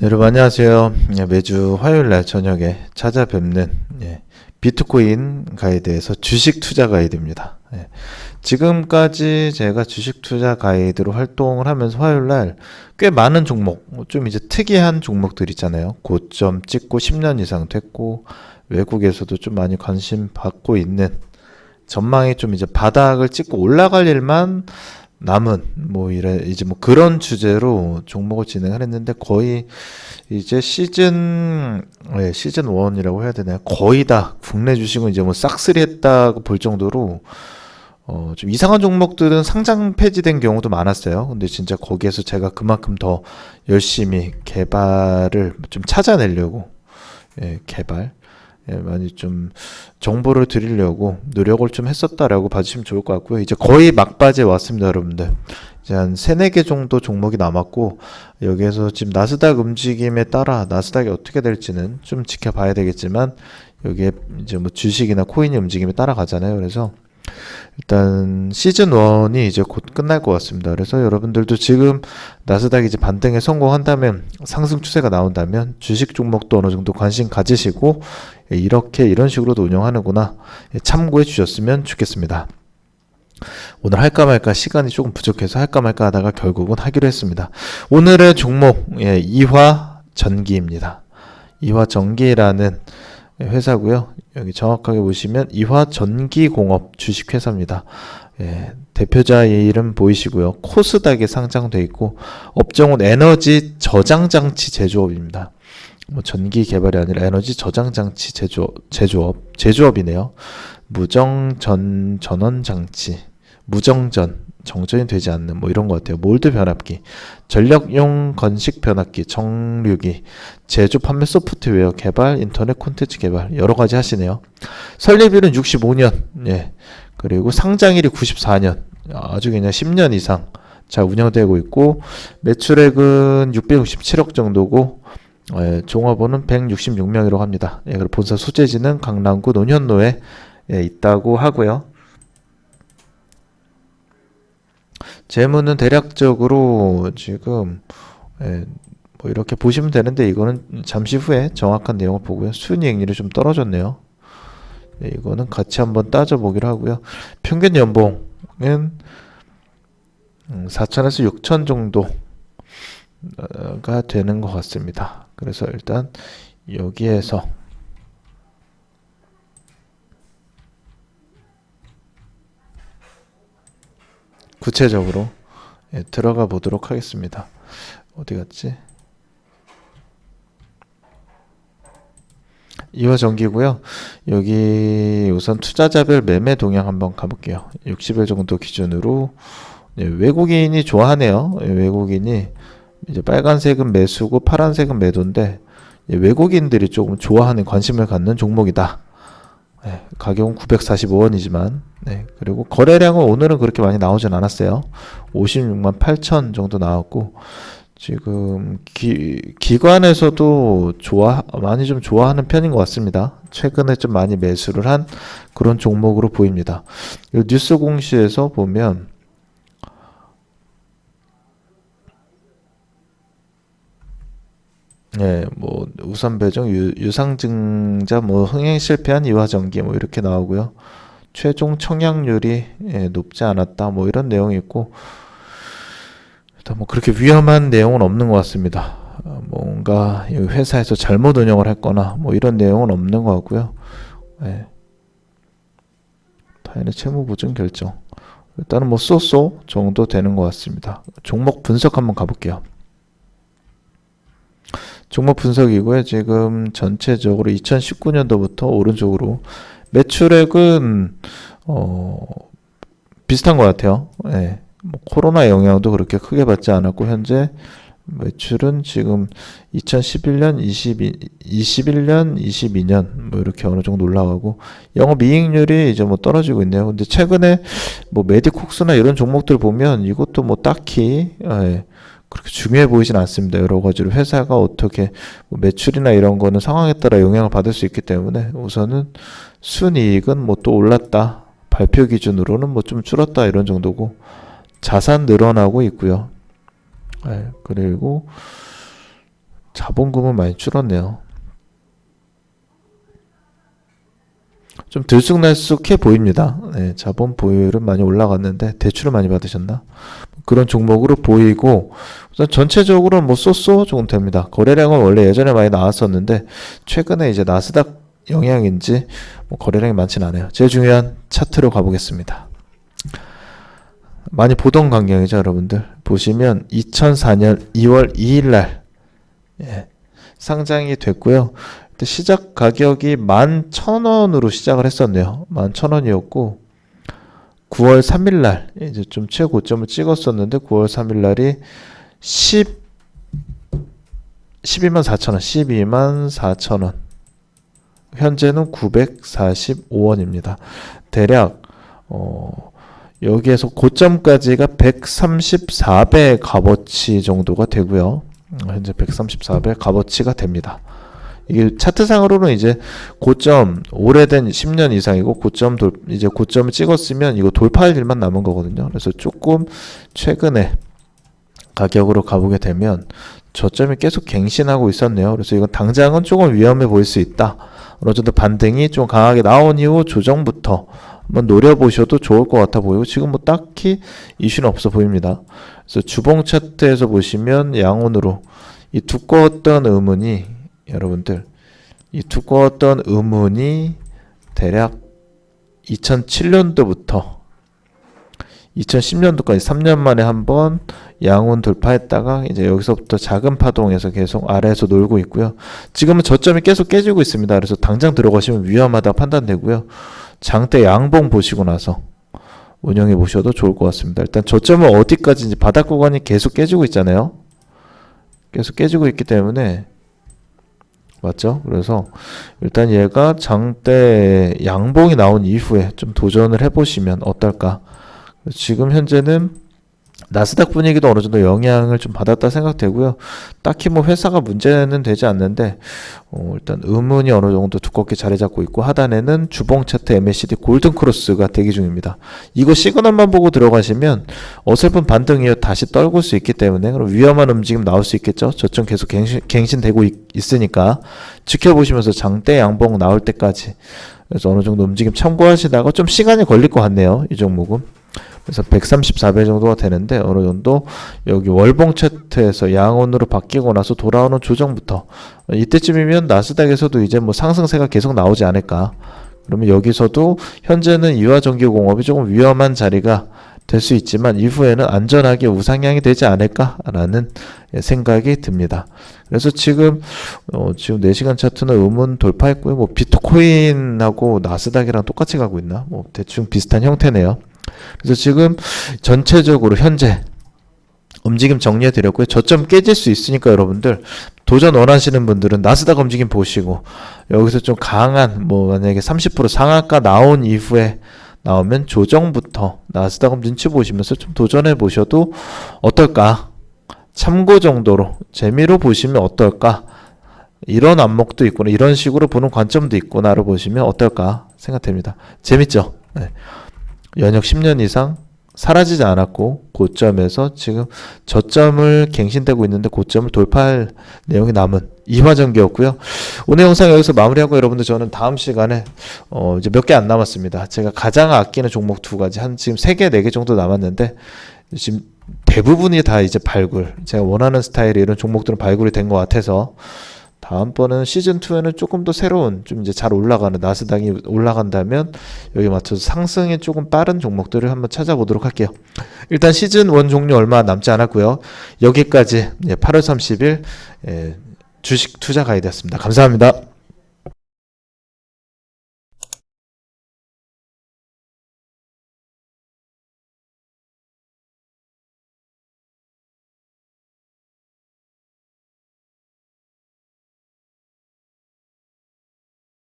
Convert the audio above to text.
네, 여러분 안녕하세요. 예, 매주 화요일 날 저녁에 찾아뵙는 예, 비트코인 가이드에서 주식 투자 가이드입니다. 예, 지금까지 제가 주식 투자 가이드로 활동을 하면서 화요일 날 꽤 많은 종목, 좀 이제 특이한 종목들 있잖아요. 고점 찍고 10년 이상 됐고 외국에서도 좀 많이 관심 받고 있는 전망이 좀 이제 바닥을 찍고 올라갈 일만 남은 뭐 이래 이제 뭐 그런 주제로 종목을 진행을 했는데 거의 이제 시즌 예, 시즌 1이라고 해야 되나요? 거의 다 국내 주식은 이제 뭐 싹쓸이 했다고 볼 정도로 어, 좀 이상한 종목들은 상장 폐지된 경우도 많았어요. 근데 진짜 거기에서 제가 그만큼 더 열심히 개발을 좀 찾아내려고 예, 개발 예, 많이 좀 정보를 드리려고 노력을 좀 했었다라고 봐주시면 좋을 것 같고요. 이제 거의 막바지에 왔습니다, 여러분들. 이제 한 세네 개 정도 종목이 남았고 여기에서 지금 나스닥 움직임에 따라 나스닥이 어떻게 될지는 좀 지켜봐야 되겠지만 여기에 이제 뭐 주식이나 코인이 움직임에 따라가잖아요. 그래서 일단 시즌 1이 이제 곧 끝날 것 같습니다. 그래서 여러분들도 지금 나스닥이 이제 반등에 성공한다면 상승 추세가 나온다면 주식 종목도 어느 정도 관심 가지시고 예, 이렇게 이런 식으로도 운영하는구나 예, 참고해 주셨으면 좋겠습니다. 오늘 할까 말까 시간이 조금 부족해서 할까 말까 하다가 결국은 하기로 했습니다. 오늘의 종목 예, 이화 전기입니다. 이화 전기라는 회사고요. 여기 정확하게 보시면 이화 전기공업 주식회사입니다. 예, 대표자의 이름 보이시고요. 코스닥에 상장돼 있고 업종은 에너지 저장 장치 제조업입니다. 뭐 전기 개발이 아니라 에너지 저장 장치 제조 제조업 제조업이네요. 무정 전 전원 장치 무정전 정전이 되지 않는 뭐 이런 것 같아요. 몰드 변압기, 전력용 건식 변압기, 정류기, 제조 판매 소프트웨어 개발, 인터넷 콘텐츠 개발 여러 가지 하시네요. 설립일은 65년, 예. 그리고 상장일이 94년, 아주 그냥 10년 이상 잘 운영되고 있고 매출액은 667억 정도고 예, 종업원은 166명이라고 합니다. 예, 그리고 본사 소재지는 강남구 논현로에 예, 있다고 하고요. 재무는 대략적으로 지금 예, 뭐 이렇게 보시면 되는데 이거는 잠시 후에 정확한 내용을 보고요. 순이익률이 좀 떨어졌네요. 예, 이거는 같이 한번 따져보기로 하고요. 평균 연봉은 음, 4천에서 6천 정도가 되는 것 같습니다. 그래서 일단 여기에서 구체적으로 예, 들어가 보도록 하겠습니다. 어디 갔지? 이화 전기고요. 여기 우선 투자자별 매매 동향 한번 가볼게요. 60일 정도 기준으로 네, 외국인이 좋아하네요. 예, 외국인이 이제 빨간색은 매수고 파란색은 매도인데 예, 외국인들이 조금 좋아하는 관심을 갖는 종목이다. 네, 가격은 945원이지만 네, 그리고 거래량은 오늘은 그렇게 많이 나오진 않았어요. 56만 8천 정도 나왔고 지금 기, 기관에서도 좋아 많이 좀 좋아하는 편인 것 같습니다. 최근에 좀 많이 매수를 한 그런 종목으로 보입니다. 이 뉴스 공시에서 보면 예, 뭐 우선 배정 유, 유상증자 뭐 흥행 실패한 이화전기 뭐 이렇게 나오고요. 최종 청약률이 예, 높지 않았다 뭐 이런 내용이 있고 일단 뭐 그렇게 위험한 내용은 없는 것 같습니다. 어, 뭔가 이 회사에서 잘못 운영을 했거나 뭐 이런 내용은 없는 것 같고요. 예. 타인의 채무 보증 결정 일단은 뭐 쏘쏘 정도 되는 것 같습니다. 종목 분석 한번 가볼게요. 종목 분석이고요. 지금 전체적으로 2019년도부터 오른쪽으로 매출액은 어 비슷한 것 같아요. 예. 뭐 코로나 영향도 그렇게 크게 받지 않았고 현재 매출은 지금 2011년, 22, 21년, 22년 뭐 이렇게 어느 정도 올라가고 영업 이익률이 이제 뭐 떨어지고 있네요. 근데 최근에 뭐 메디콕스나 이런 종목들 보면 이것도 뭐 딱히 예, 그렇게 중요해 보이진 않습니다. 여러 가지로 회사가 어떻게 뭐 매출이나 이런 거는 상황에 따라 영향을 받을 수 있기 때문에 우선은 순이익은 뭐 또 올랐다. 발표 기준으로는 뭐 좀 줄었다 이런 정도고 자산 늘어나고 있고요. 네, 그리고 자본금은 많이 줄었네요. 좀 들쑥날쑥해 보입니다. 네, 자본 보유율은 많이 올라갔는데 대출을 많이 받으셨나? 그런 종목으로 보이고 우선 전체적으로 뭐 쏘쏘 조금 됩니다. 거래량은 원래 예전에 많이 나왔었는데 최근에 이제 나스닥 영향인지 뭐 거래량이 많진 않아요. 제일 중요한 차트로 가보겠습니다. 많이 보던 광경이죠, 여러분들. 보시면 2004년 2월 2일 날 예, 상장이 됐고요. 시작 가격이 11,000원으로 시작을 했었네요. 11,000원이었고 9월 3일 날 이제 좀 최고점을 찍었었는데 9월 3일 날이 10 12만 4천원, 12만 4천원. 현재는 945원입니다. 대략 어 여기에서 고점까지가 134배 값어치 정도가 되고요. 음, 현재 134배 값어치가 됩니다. 이게 차트상으로는 이제 고점 오래된 10년 이상이고 고점 돌 이제 고점을 찍었으면 이거 돌파할 일만 남은 거거든요. 그래서 조금 최근에 가격으로 가보게 되면 저점이 계속 갱신하고 있었네요. 그래서 이건 당장은 조금 위험해 보일 수 있다. 어느 정도 반등이 좀 강하게 나온 이후 조정부터 한번 노려보셔도 좋을 것 같아 보이고 지금 뭐 딱히 이슈는 없어 보입니다. 그래서 주봉 차트에서 보시면 양온으로 이 두꺼웠던 의문이 여러분들 이 두꺼웠던 의문이 대략 2007년도부터 2010년도까지 3년 만에 한번 양운 돌파했다가 이제 여기서부터 작은 파동에서 계속 아래에서 놀고 있고요. 지금은 저점이 계속 깨지고 있습니다. 그래서 당장 들어가시면 위험하다 판단되고요. 장대 양봉 보시고 나서 운영해 보셔도 좋을 것 같습니다. 일단 저점은 어디까지인지 바닥 구간이 계속 깨지고 있잖아요. 계속 깨지고 있기 때문에 맞죠? 그래서 일단 얘가 장대 양봉이 나온 이후에 좀 도전을 해보시면 어떨까? 지금 현재는 나스닥 분위기도 어느 정도 영향을 좀 받았다 생각되고요. 딱히 뭐 회사가 문제는 되지 않는데 어, 일단 의문이 어느 정도 두껍게 자리 잡고 있고 하단에는 주봉 차트 MACD 골든 크로스가 대기 중입니다. 이거 시그널만 보고 들어가시면 어설픈 반등 이후 다시 떨굴 수 있기 때문에 그럼 위험한 움직임 나올 수 있겠죠. 저점 계속 갱신, 있, 있으니까 지켜보시면서 장대 양봉 나올 때까지 그래서 어느 정도 움직임 참고하시다가 좀 시간이 걸릴 것 같네요. 이 종목은. 그래서 134배 정도가 되는데 어느 정도 여기 월봉 차트에서 양원으로 바뀌고 나서 돌아오는 조정부터 이때쯤이면 나스닥에서도 이제 뭐 상승세가 계속 나오지 않을까. 그러면 여기서도 현재는 이화전기공업이 조금 위험한 자리가 될 수 있지만 이후에는 안전하게 우상향이 되지 않을까라는 생각이 듭니다. 그래서 지금 어, 지금 4시간 차트는 의문 돌파했고요. 뭐 비트코인하고 나스닥이랑 똑같이 가고 있나? 뭐 대충 비슷한 형태네요. 그래서 지금 전체적으로 현재 움직임 정리해 드렸고요. 저점 깨질 수 있으니까 여러분들 도전 원하시는 분들은 나스닥 움직임 보시고 여기서 좀 강한 뭐 만약에 30% 상한가 나온 이후에 나오면 조정부터 나스닥 눈치 보시면서 좀 도전해 보셔도 어떨까? 참고 정도로 재미로 보시면 어떨까? 이런 안목도 있구나. 이런 식으로 보는 관점도 있구나를 보시면 어떨까 생각됩니다. 재밌죠? 네. 연역 10년 이상 사라지지 않았고 고점에서 지금 저점을 갱신되고 있는데 고점을 돌파할 내용이 남은 이화전기였고요. 오늘 영상 여기서 마무리하고 여러분들 저는 다음 시간에 어 이제 몇 개 안 남았습니다. 제가 가장 아끼는 종목 두 가지 한 지금 세 개 네 개 정도 남았는데 지금 대부분이 다 이제 발굴 제가 원하는 스타일의 이런 종목들은 발굴이 된 것 같아서 다음번은 시즌 2에는 조금 더 새로운 좀 이제 잘 올라가는 나스닥이 올라간다면 여기 맞춰서 상승에 조금 빠른 종목들을 한번 찾아보도록 할게요. 일단 시즌 1 종료 얼마 남지 않았고요. 여기까지 8월 30일 주식 투자 가이드였습니다. 감사합니다.